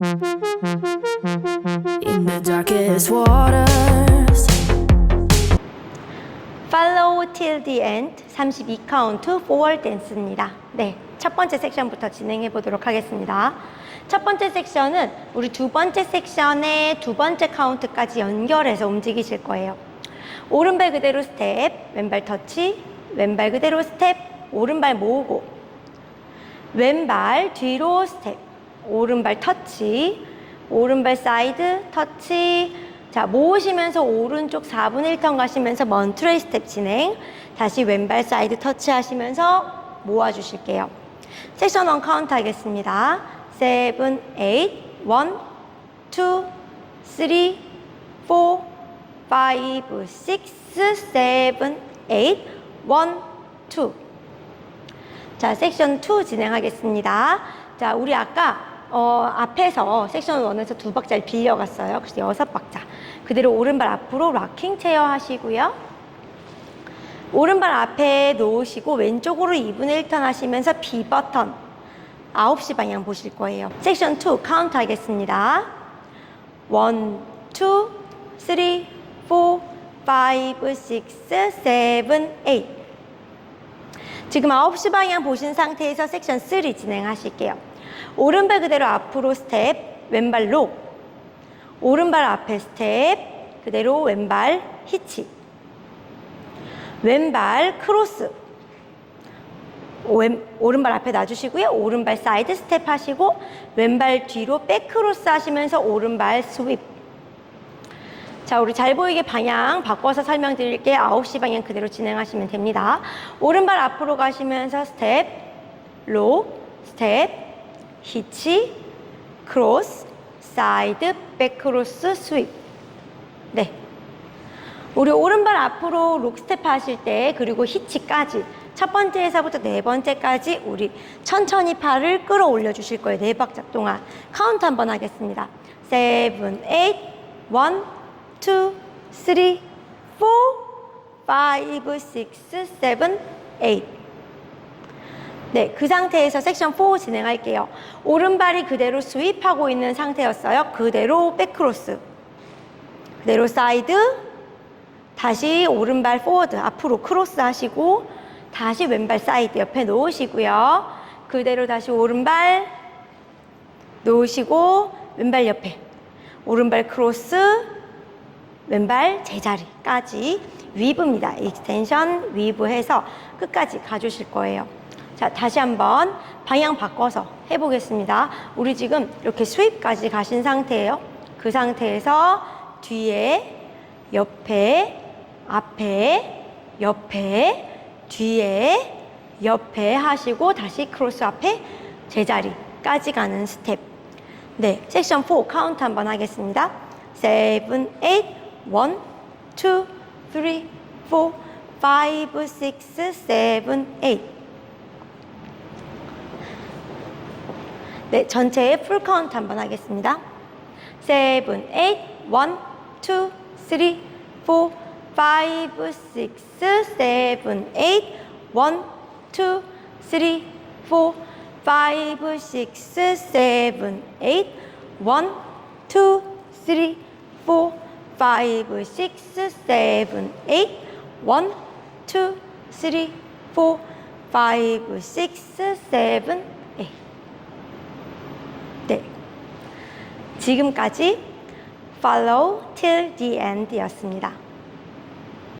In the darkest waters. Follow till the end 32 카운트 forward dance입니다. 네, 첫 번째 섹션부터 진행해 보도록 하겠습니다. 첫 번째 섹션은 우리 두 번째 섹션의 두 번째 카운트까지 연결해서 움직이실 거예요. 오른발 그대로 스텝, 왼발 터치, 왼발 그대로 스텝, 오른발 모으고, 왼발 뒤로 스텝, 오른발 터치, 오른발 사이드 터치. 자, 모으시면서 오른쪽 4분의 1턴 가시면서 먼 트레이 스텝 진행. 다시 왼발 사이드 터치 하시면서 모아 주실게요. 섹션 1 카운트 하겠습니다. 7, 8, 1, 2, 3, 4, 5, 6, 7, 8, 1, 2. 자, 섹션 2 진행하겠습니다. 자, 우리 아까 어, 앞에서 섹션 1에서 두 박자를 빌려갔어요. 그래서 여섯 박자. 그대로 오른발 앞으로 락킹 체어 하시고요. 오른발 앞에 놓으시고 왼쪽으로 2분의 1턴 하시면서 B 버튼 9시 방향 보실 거예요. 섹션 2 카운트 하겠습니다. 1, 2, 3, 4, 5, 6, 7, 8. 지금 9시 방향 보신 상태에서 섹션 3 진행하실게요. 오른발 그대로 앞으로 스텝, 왼발 록. 오른발 앞에 스텝, 그대로 왼발 히치. 왼발 크로스. 왼, 오른발 앞에 놔주시고요. 오른발 사이드 스텝 하시고 왼발 뒤로 백 크로스 하시면서 오른발 스윕. 자, 우리 잘 보이게 방향 바꿔서 설명드릴게요. 9시 방향 그대로 진행하시면 됩니다. 오른발 앞으로 가시면서 스텝, 록, 스텝, 히치, 크로스, 사이드, 백크로스, 스윕. 네. 우리 오른발 앞으로 록 스텝 하실 때 그리고 히치까지 첫 번째에서부터 네 번째까지 우리 천천히 팔을 끌어올려 주실 거예요. 네 박자 동안. 카운트 한번 하겠습니다. 7, 8, 1, 2, 3, 4, 5, 6, 7, 8. 네, 그 상태에서 섹션 4 진행할게요. 오른발이 그대로 스윕하고 있는 상태였어요. 그대로 백크로스. 그대로 사이드. 다시 오른발 포워드 앞으로 크로스 하시고 다시 왼발 사이드 옆에 놓으시고요. 그대로 다시 오른발 놓으시고 왼발 옆에 오른발 크로스 왼발 제자리까지 위브입니다. 익스텐션 위브 해서 끝까지 가주실 거예요. 자, 다시 한번 방향 바꿔서 해보겠습니다. 우리 지금 이렇게 스윕까지 가신 상태예요. 그 상태에서 뒤에, 옆에, 앞에, 옆에, 뒤에, 옆에 하시고 다시 크로스 앞에 제자리까지 가는 스텝. 네, 섹션 4 카운트 한번 하겠습니다. 7, 8, 1, 2, 3, 4, 5, 6, 7, 8. 네, 전체의 풀 카운트 한번 하겠습니다. 7, 8, 1, 2, 3, 4, 5, 6, 7, 8, 1, 2, 3, 4, 5, 6, 7, 8, 1, 2, 3, 4, 5, 6, 7, 8, 1, 2, 3, 4, 5, 6, 7, 8. 네. 지금까지 follow till the end 였습니다.